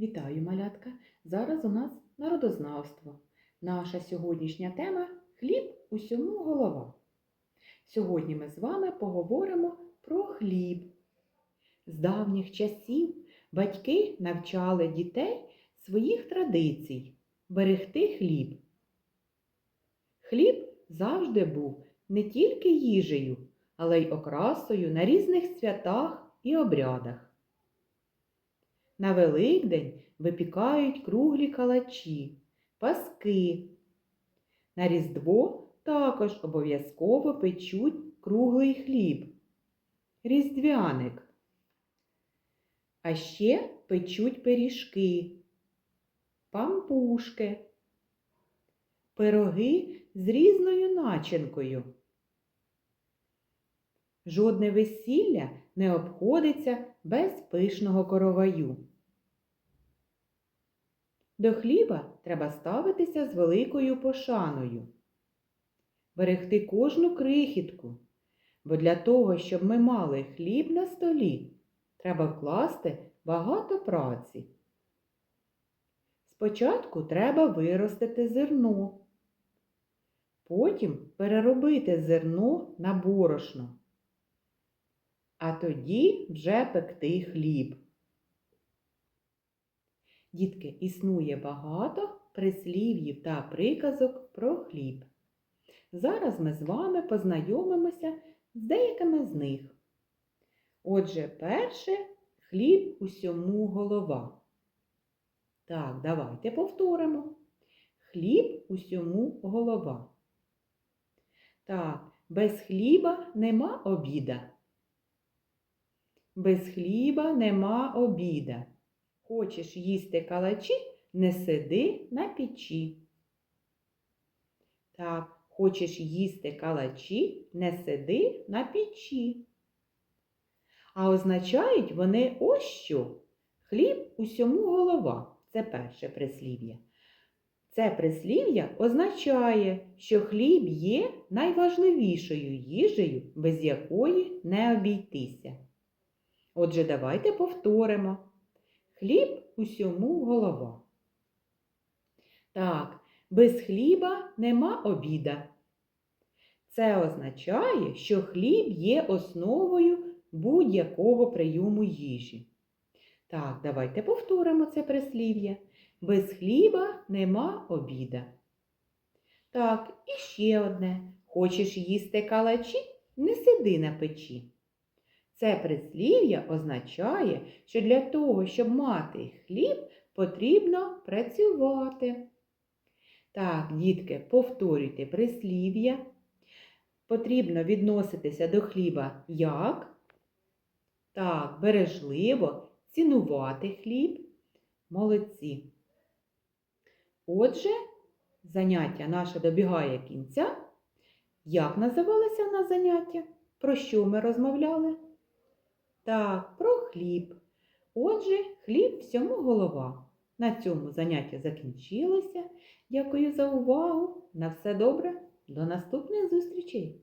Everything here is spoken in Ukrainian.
Вітаю, малятка! Зараз у нас народознавство. Наша сьогоднішня тема хліб усьому голова. Сьогодні ми з вами поговоримо про хліб. З давніх часів батьки навчали дітей своїх традицій берегти хліб. Хліб завжди був не тільки їжею, але й окрасою на різних святах і обрядах. На Великдень випікають круглі калачі, паски. На Різдво також обов'язково печуть круглий хліб, різдвяник. А ще печуть пиріжки, пампушки, пироги з різною начинкою. Жодне весілля не обходиться без пишного короваю. До хліба треба ставитися з великою пошаною, берегти кожну крихітку, бо для того, щоб ми мали хліб на столі, треба вкласти багато праці. Спочатку треба виростити зерно, потім переробити зерно на борошно, а тоді вже пекти хліб. Дітки, існує багато прислів'їв та приказок про хліб. Зараз ми з вами познайомимося з деякими з них. Отже, перше хліб усьому голова. Так, давайте повторимо. Хліб усьому голова. Так, без хліба нема обіда. Без хліба нема обіда. Хочеш їсти калачі, не сиди на печі. Так, хочеш їсти калачі, не сиди на печі. А означають вони ось що. Хліб усьому голова. Це перше прислів'я. Це прислів'я означає, що хліб є найважливішою їжею, без якої не обійтися. Отже, давайте повторимо. Хліб усьому голова. Так, без хліба нема обіда. Це означає, що хліб є основою будь-якого прийому їжі. Так, давайте повторимо це прислів'я. Без хліба нема обіда. Так, і ще одне. Хочеш їсти калачі? Не сиди на печі. Це прислів'я означає, що для того, щоб мати хліб, потрібно працювати. Так, дітки, повторюйте прислів'я. Потрібно відноситися до хліба як? Так, бережливо, цінувати хліб. Молодці. Отже, заняття наше добігає кінця. Як називалося на заняття? Про що ми розмовляли? Так, про хліб. Отже, хліб всьому голова. На цьому заняття закінчилося. Дякую за увагу. На все добре. До наступних зустрічей!